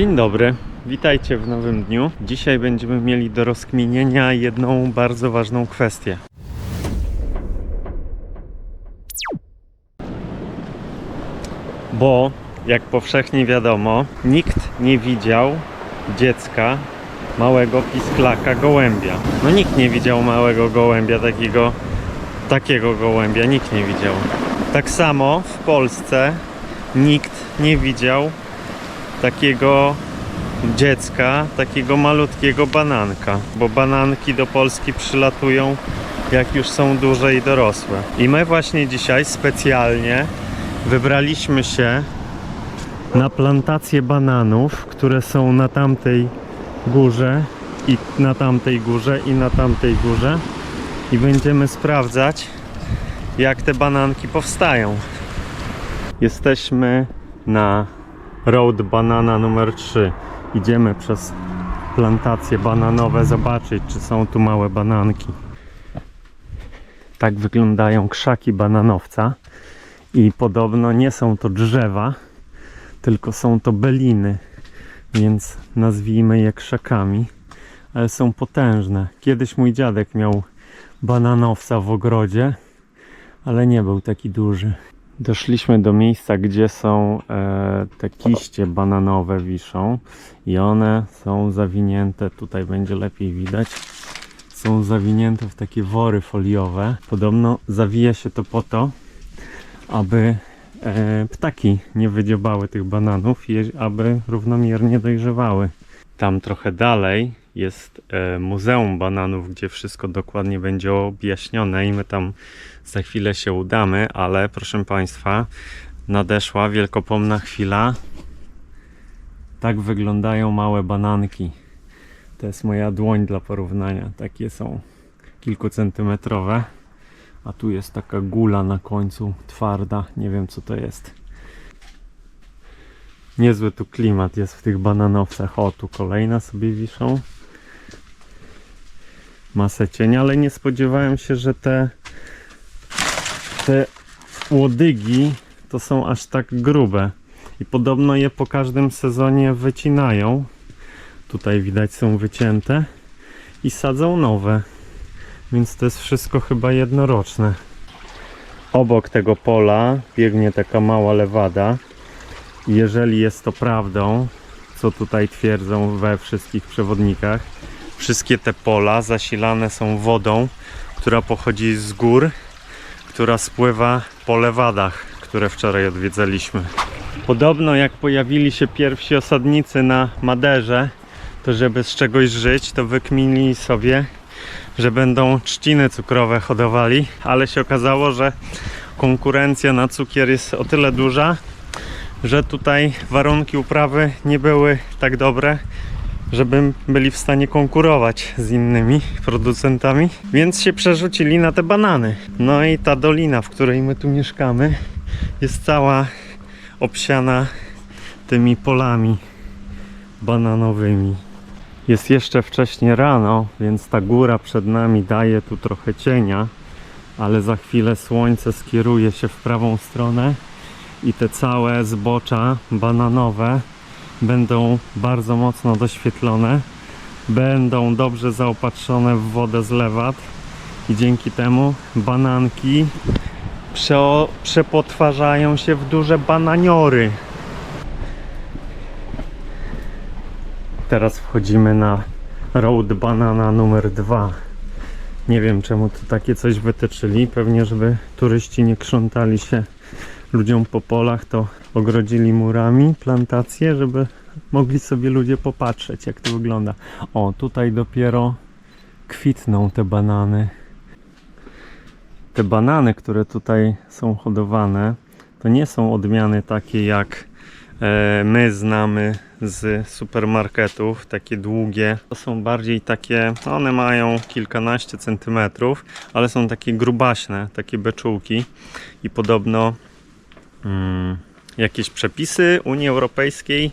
Dzień dobry, witajcie w nowym dniu. Dzisiaj będziemy mieli do rozkminienia jedną bardzo ważną kwestię. Bo, jak powszechnie wiadomo, nikt nie widział dziecka małego pisklaka gołębia. No nikt nie widział małego gołębia takiego, takiego gołębia, nikt nie widział. Tak samo w Polsce nikt nie widział takiego dziecka, takiego malutkiego bananka, bo bananki do Polski przylatują jak już są duże i dorosłe. I my właśnie dzisiaj specjalnie wybraliśmy się na plantacje bananów, które są na tamtej górze i na tamtej górze i na tamtej górze i będziemy sprawdzać jak te bananki powstają. Jesteśmy na Road Banana numer 3. Idziemy przez plantacje bananowe zobaczyć, czy są tu małe bananki. Tak wyglądają krzaki bananowca i podobno nie są to drzewa, tylko są to beliny, więc nazwijmy je krzakami, ale są potężne. Kiedyś mój dziadek miał bananowca w ogrodzie, ale nie był taki duży. Doszliśmy do miejsca, gdzie są e, te kiście bananowe wiszą i one są zawinięte, tutaj będzie lepiej widać, są zawinięte w takie wory foliowe. Podobno zawija się to po to, aby e, ptaki nie wydziobały tych bananów i aby równomiernie dojrzewały. Tam trochę dalej jest e, Muzeum Bananów, gdzie wszystko dokładnie będzie objaśnione i my tam za chwilę się udamy, ale proszę Państwa, nadeszła wielkopomna chwila. Tak wyglądają małe bananki. To jest moja dłoń dla porównania. Takie są kilkucentymetrowe. A tu jest taka gula na końcu, twarda. Nie wiem co to jest. Niezły tu klimat jest w tych bananowcach. O, tu kolejne sobie wiszą. Masę cienia, ale nie spodziewałem się, że te te łodygi to są aż tak grube i podobno je po każdym sezonie wycinają. Tutaj widać są wycięte i sadzą nowe. Więc to jest wszystko chyba jednoroczne. Obok tego pola biegnie taka mała lewada. Jeżeli jest to prawdą, co tutaj twierdzą we wszystkich przewodnikach, wszystkie te pola zasilane są wodą, która pochodzi z gór która spływa po lewadach, które wczoraj odwiedzaliśmy. Podobno jak pojawili się pierwsi osadnicy na Maderze, to żeby z czegoś żyć, to wykminili sobie, że będą trzciny cukrowe hodowali, ale się okazało, że konkurencja na cukier jest o tyle duża, że tutaj warunki uprawy nie były tak dobre, żeby byli w stanie konkurować z innymi producentami, więc się przerzucili na te banany. No i ta dolina, w której my tu mieszkamy, jest cała obsiana tymi polami bananowymi. Jest jeszcze wcześnie rano, więc ta góra przed nami daje tu trochę cienia, ale za chwilę słońce skieruje się w prawą stronę i te całe zbocza bananowe będą bardzo mocno doświetlone, będą dobrze zaopatrzone w wodę z lewat i dzięki temu bananki prze, przepotwarzają się w duże bananiory. Teraz wchodzimy na Road Banana numer 2. Nie wiem czemu tu takie coś wytyczyli, pewnie żeby turyści nie krzątali się ludziom po polach, to ogrodzili murami plantacje, żeby mogli sobie ludzie popatrzeć, jak to wygląda. O, tutaj dopiero kwitną te banany. Te banany, które tutaj są hodowane, to nie są odmiany takie jak e, my znamy z supermarketów, takie długie. To są bardziej takie, one mają kilkanaście centymetrów, ale są takie grubaśne, takie beczułki i podobno mm, jakieś przepisy Unii Europejskiej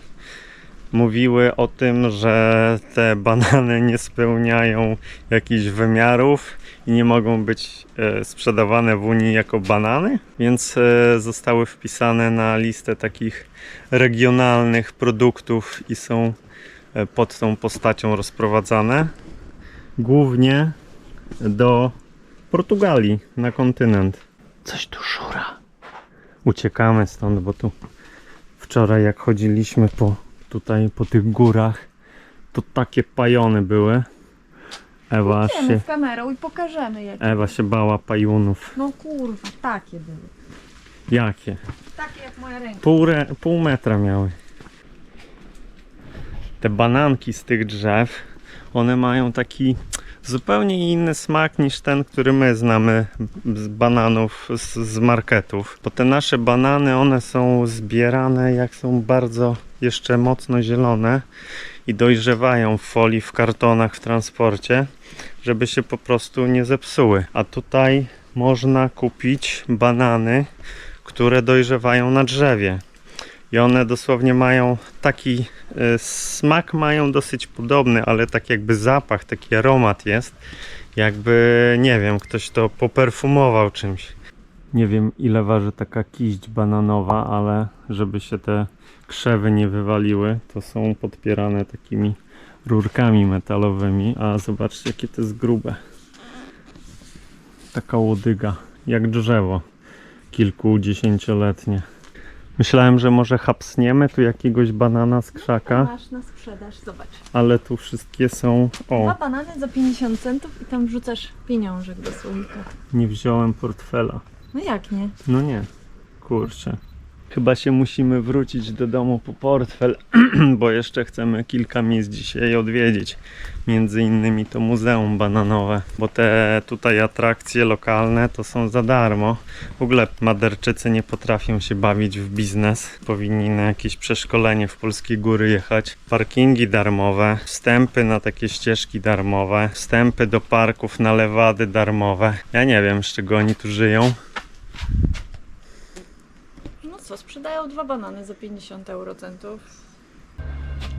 mówiły o tym, że te banany nie spełniają jakichś wymiarów i nie mogą być e, sprzedawane w Unii jako banany, więc e, zostały wpisane na listę takich regionalnych produktów i są e, pod tą postacią rozprowadzane. Głównie do Portugalii na kontynent. Coś tu szura. Uciekamy stąd, bo tu wczoraj jak chodziliśmy po tutaj po tych górach, to takie pajony były. Ewa Idziemy się, z kamerą i pokażemy jakie. Ewa się bała pajunów. No kurwa, takie były. Jakie? Takie jak moja ręka. Pół, re, pół metra miały. Te bananki z tych drzew, one mają taki zupełnie inny smak niż ten, który my znamy z bananów z, z marketów. Bo te nasze banany, one są zbierane jak są bardzo jeszcze mocno zielone i dojrzewają w folii, w kartonach, w transporcie, żeby się po prostu nie zepsuły. A tutaj można kupić banany, które dojrzewają na drzewie. I one dosłownie mają taki e, smak, mają dosyć podobny, ale tak jakby zapach, taki aromat jest, jakby nie wiem, ktoś to poperfumował czymś. Nie wiem ile waży taka kiść bananowa, ale żeby się te krzewy nie wywaliły, to są podpierane takimi rurkami metalowymi, a zobaczcie jakie to jest grube. Taka łodyga, jak drzewo kilkudziesięcioletnie. Myślałem, że może hapsniemy tu jakiegoś banana z krzaka, Masz na sprzedaż, zobacz. ale tu wszystkie są. Dwa O, banany za 50 centów i tam wrzucasz pieniążek do słoika. nie wziąłem portfela. No jak nie? No nie, kurczę. Chyba się musimy wrócić do domu po portfel, bo jeszcze chcemy kilka miejsc dzisiaj odwiedzić. Między innymi to muzeum bananowe, bo te tutaj atrakcje lokalne to są za darmo. W ogóle Maderczycy nie potrafią się bawić w biznes. Powinni na jakieś przeszkolenie w polskie góry jechać. Parkingi darmowe, wstępy na takie ścieżki darmowe, wstępy do parków na lewady darmowe. Ja nie wiem, z czego oni tu żyją. Co, sprzedają dwa banany za 50 eurocentów.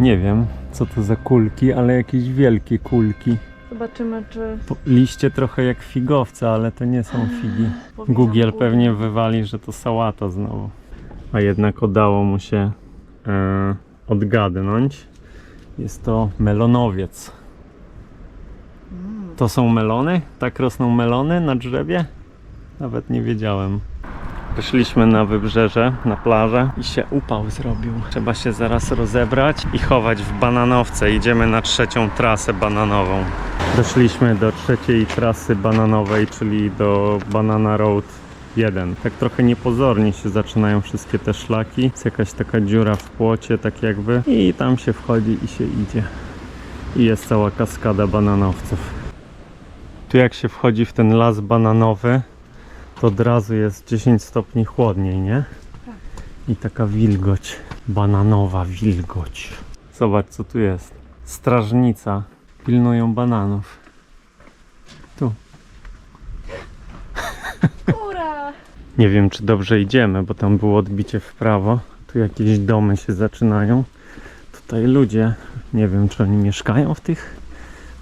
Nie wiem, co to za kulki, ale jakieś wielkie kulki. Zobaczymy, czy... Po- Liście trochę jak figowce, ale to nie są figi. Google Google. pewnie wywali, że to sałata znowu. A jednak udało mu się e, odgadnąć. Jest to melonowiec. Mm. To są melony? Tak rosną melony na drzewie? Nawet nie wiedziałem. Wyszliśmy na wybrzeże, na plażę i się upał zrobił. Trzeba się zaraz rozebrać i chować w bananowce. Idziemy na trzecią trasę bananową. Doszliśmy do trzeciej trasy bananowej, czyli do Banana Road 1. Tak trochę niepozornie się zaczynają wszystkie te szlaki. Jest jakaś taka dziura w płocie, tak jakby. I tam się wchodzi i się idzie. I jest cała kaskada bananowców. Tu jak się wchodzi w ten las bananowy, to od razu jest 10 stopni chłodniej, nie? Tak. I taka wilgoć. Bananowa wilgoć. Zobacz co tu jest. Strażnica. Pilnują bananów. Tu. Ura! Nie wiem czy dobrze idziemy, bo tam było odbicie w prawo. Tu jakieś domy się zaczynają. Tutaj ludzie. Nie wiem czy oni mieszkają w tych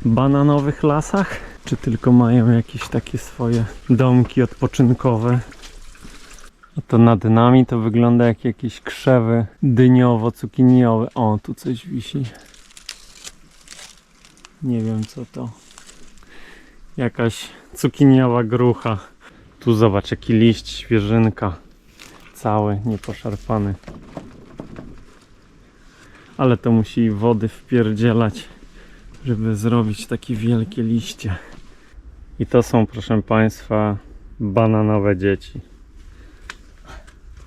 bananowych lasach, czy tylko mają jakieś takie swoje domki odpoczynkowe. A to nad nami to wygląda jak jakieś krzewy dyniowo-cukiniowe. O, tu coś wisi. Nie wiem co to. Jakaś cukiniowa grucha. Tu zobacz jaki liść, świeżynka. Cały, nieposzarpany. Ale to musi wody wpierdzielać żeby zrobić takie wielkie liście. I to są, proszę Państwa, bananowe dzieci.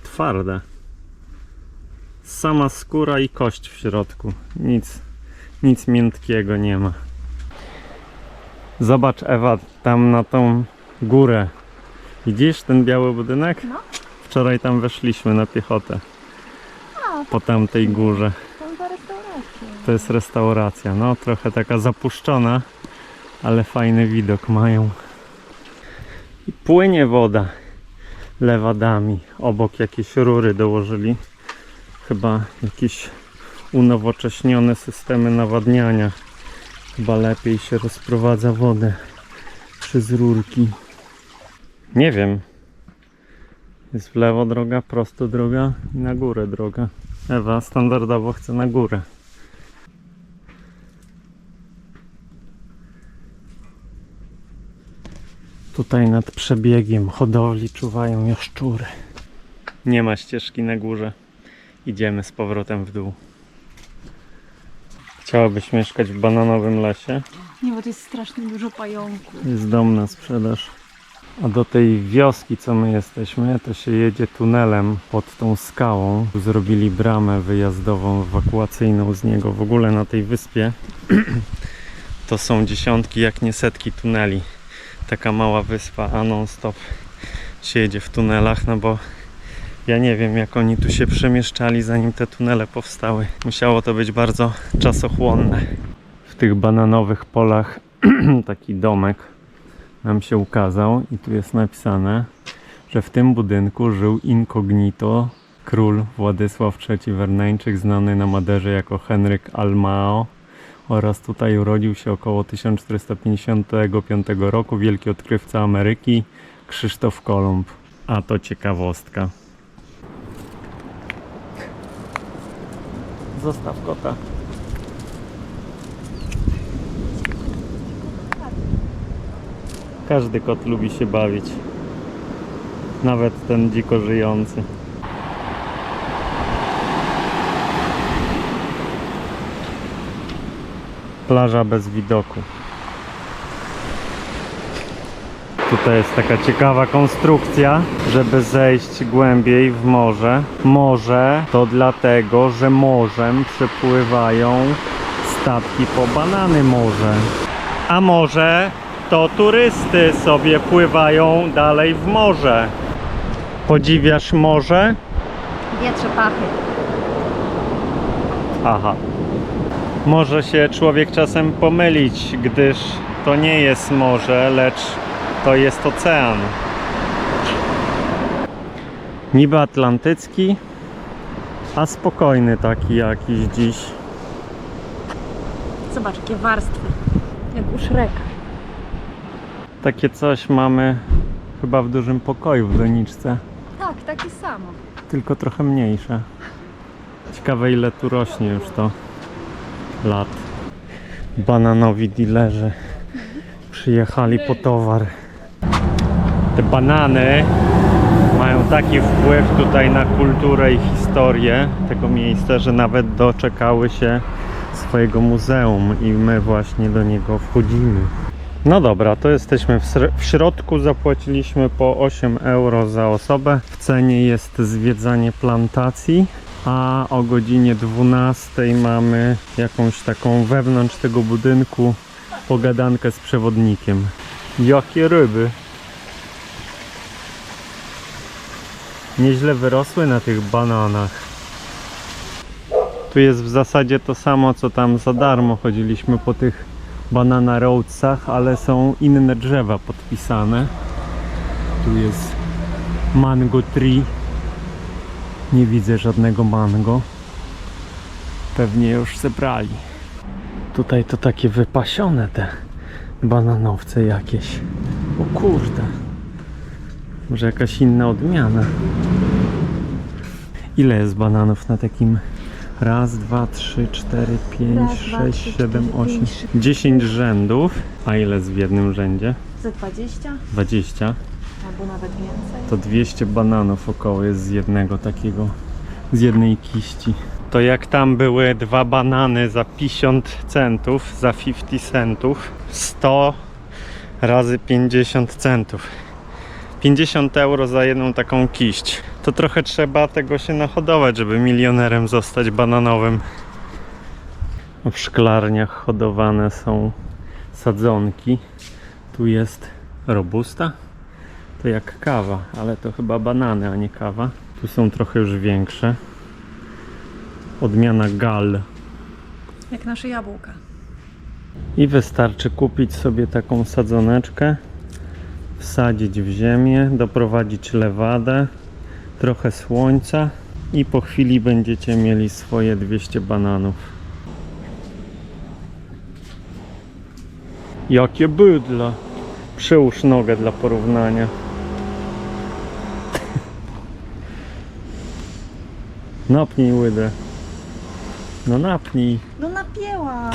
Twarde. Sama skóra i kość w środku. Nic, nic miętkiego nie ma. Zobacz, Ewa, tam na tą górę. Widzisz ten biały budynek? No. Wczoraj tam weszliśmy na piechotę. A, Po tamtej górze. tam za restaurację. To jest restauracja, no trochę taka zapuszczona, ale fajny widok mają. I płynie woda lewadami. Obok jakieś rury dołożyli. Chyba jakieś unowocześnione systemy nawadniania. Chyba lepiej się rozprowadza wodę przez rurki. Nie wiem. Jest w lewo droga, prosto droga i na górę droga. Ewa standardowo chce na górę. Tutaj nad przebiegiem hodowli czuwają jaszczury. Nie ma ścieżki na górze. Idziemy z powrotem w dół. Chciałabyś mieszkać w bananowym lesie? Nie, bo to jest strasznie dużo pająków. Jest dom na sprzedaż. A do tej wioski, co my jesteśmy, to się jedzie tunelem pod tą skałą. Tu Zrobili bramę wyjazdową, ewakuacyjną z niego. W ogóle na tej wyspie to są dziesiątki, jak nie setki tuneli. Taka mała wyspa, a non-stop się jedzie w tunelach, no bo ja nie wiem, jak oni tu się przemieszczali, zanim te tunele powstały. Musiało to być bardzo czasochłonne. W tych bananowych polach taki domek nam się ukazał i tu jest napisane, że w tym budynku żył incognito król Władysław III Werneńczyk, znany na Maderze jako Henryk Almao oraz tutaj urodził się około 1455 roku wielki odkrywca Ameryki Krzysztof Kolumb. A to ciekawostka. Zostaw kota. Każdy kot lubi się bawić. Nawet ten dziko żyjący. Plaża bez widoku. Tutaj jest taka ciekawa konstrukcja, żeby zejść głębiej w morze. Morze to dlatego, że morzem przepływają statki po banany morze. A morze to turysty sobie pływają dalej w morze. Podziwiasz morze? Wietrze pachy. Aha. Może się człowiek czasem pomylić, gdyż to nie jest morze, lecz to jest ocean. Niby atlantycki, a spokojny taki jakiś dziś. Zobacz, jakie warstwy. Jak u Szreka. Takie coś mamy chyba w dużym pokoju w doniczce, Tak, takie samo. tylko trochę mniejsze. Ciekawe ile tu rośnie już to lat. Bananowi dealerzy przyjechali po towar. Te banany mają taki wpływ tutaj na kulturę i historię tego miejsca, że nawet doczekały się swojego muzeum i my właśnie do niego wchodzimy. No dobra, to jesteśmy w, w środku. Zapłaciliśmy po 8 euro za osobę. W cenie jest zwiedzanie plantacji, a o godzinie 12 mamy jakąś taką wewnątrz tego budynku pogadankę z przewodnikiem. Jakie ryby! Nieźle wyrosły na tych bananach. Tu jest w zasadzie to samo co tam za darmo. Chodziliśmy po tych banana roadsach, ale są inne drzewa podpisane. Tu jest mango tree. Nie widzę żadnego mango. Pewnie już zebrali. Tutaj to takie wypasione te bananowce jakieś. O kurde. Może jakaś inna odmiana. Ile jest bananów na takim? Raz, dwa, trzy, cztery, pięć, Raz, dwa, sześć, trzy, siedem, cztery, osiem. pięć, sześć. Dziesięć rzędów. A ile jest w jednym rzędzie? Za 20 Dwadzieścia. Albo nawet więcej. To 200 bananów około jest z jednego takiego, z jednej kiści. To jak tam były dwa banany za 50 centów, za 50 centów, 100 razy 50 centów. 50 euro za jedną taką kiść. To trochę trzeba tego się nahodować, żeby milionerem zostać bananowym. W szklarniach hodowane są sadzonki. Tu jest robusta. To jak kawa, ale to chyba banany, a nie kawa. Tu są trochę już większe. Odmiana gal. Jak nasze jabłka. I wystarczy kupić sobie taką sadzoneczkę, wsadzić w ziemię, doprowadzić lewadę, trochę słońca I po chwili będziecie mieli swoje 200 bananów. Jakie bydla! Przyłóż nogę dla porównania. Napnij łydę. No napnij. No napięłam.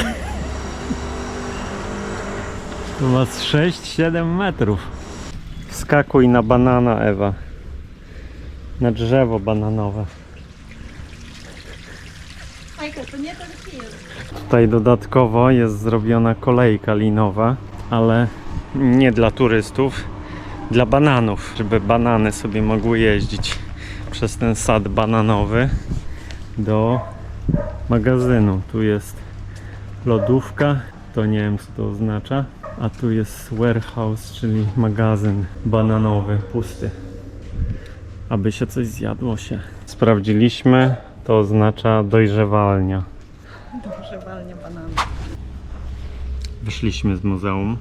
To ma z 6-7 metrów. Wskakuj na banana, Ewa. Na drzewo bananowe. Majka, to nie ten film. Tutaj dodatkowo jest zrobiona kolejka linowa, ale nie dla turystów, dla bananów, żeby banany sobie mogły jeździć przez ten sad bananowy do magazynu. Tu jest lodówka, to nie wiem co to oznacza, a tu jest warehouse, czyli magazyn bananowy, pusty. Aby się coś zjadło się. Sprawdziliśmy, to oznacza dojrzewalnia. Dobrze, walnie banany. Wyszliśmy z muzeum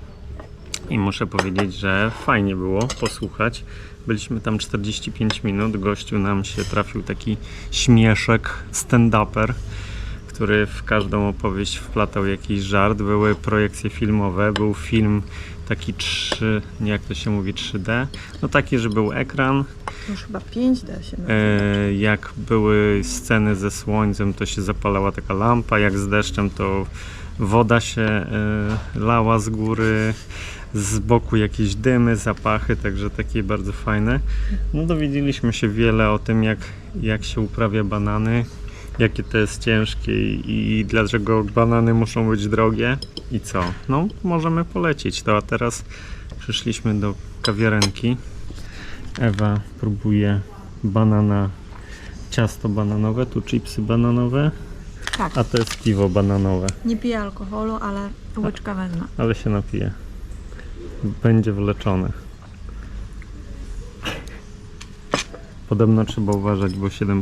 i muszę powiedzieć, że fajnie było posłuchać. Byliśmy tam 45 minut. Gościu nam się trafił taki śmieszek, stand-uper, który w każdą opowieść wplatał jakiś żart. Były projekcje filmowe, był film taki 3, nie jak to się mówi 3D, no taki, że był ekran, Już chyba 5D się. E, jak były sceny ze słońcem, to się zapalała taka lampa, jak z deszczem, to woda się e, lała z góry, z boku jakieś dymy, zapachy, także takie bardzo fajne. No dowiedzieliśmy się wiele o tym, jak, jak się uprawia banany, jakie to jest ciężkie i, i dlaczego banany muszą być drogie i co. No, możemy polecić to, a teraz przyszliśmy do kawiarenki. Ewa próbuje banana, ciasto bananowe, tu chipsy bananowe, Tak, a to jest piwo bananowe, nie piję alkoholu, ale łyczka wezmę. ale się napije. Będzie wleczone. Podobno trzeba uważać, bo 7%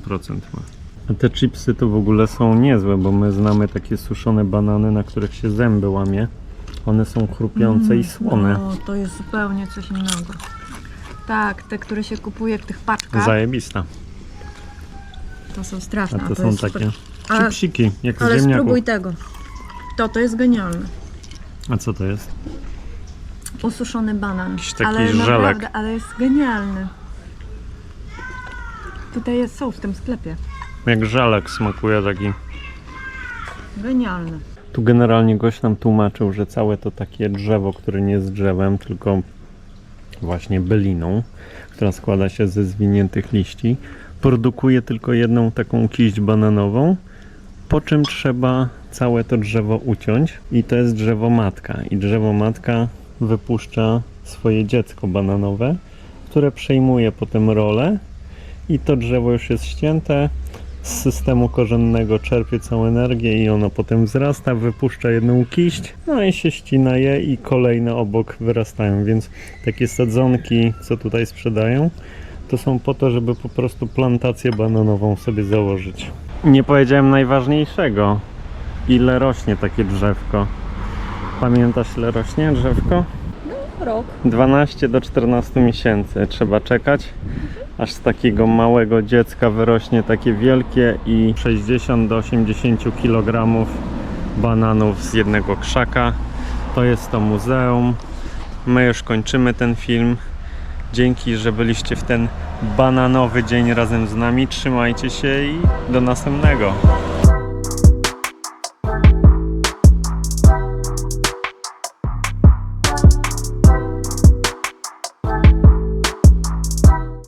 ma. A te chipsy to w ogóle są niezłe, bo my znamy takie suszone banany, na których się zęby łamie. One są chrupiące i słone. No, to jest zupełnie coś innego. Tak, te, które się kupuje w tych paczkach, Zajebista. to są straszne. A to są jest super. takie A- chipsiki, jak z Ale ziemniaków. spróbuj tego. To, to jest genialne. A co to jest? Ususzony banan. Jakiś taki ale żelek. naprawdę, ale jest genialny. Tutaj jest, są w tym sklepie. Jak żelek smakuje taki. Genialny. Tu generalnie gość nam tłumaczył, że całe to takie drzewo, które nie jest drzewem, tylko właśnie byliną, która składa się ze zwiniętych liści, produkuje tylko jedną taką kiść bananową, po czym trzeba całe to drzewo uciąć i to jest drzewo matka. I drzewo matka wypuszcza swoje dziecko bananowe, które przejmuje potem rolę i to drzewo już jest ścięte, z systemu korzennego czerpie całą energię i ono potem wzrasta, wypuszcza jedną kiść, no i się ścina je i kolejne obok wyrastają, więc takie sadzonki, co tutaj sprzedają, to są po to, żeby po prostu plantację bananową sobie założyć. Nie powiedziałem najważniejszego. Ile rośnie takie drzewko? Pamiętasz ile rośnie drzewko? Rok. 12 do 14 miesięcy trzeba czekać, aż z takiego małego dziecka wyrośnie takie wielkie i 60 do 80 kg bananów z jednego krzaka. To jest to muzeum. My już kończymy ten film. Dzięki, że byliście w ten bananowy dzień razem z nami. Trzymajcie się i do następnego.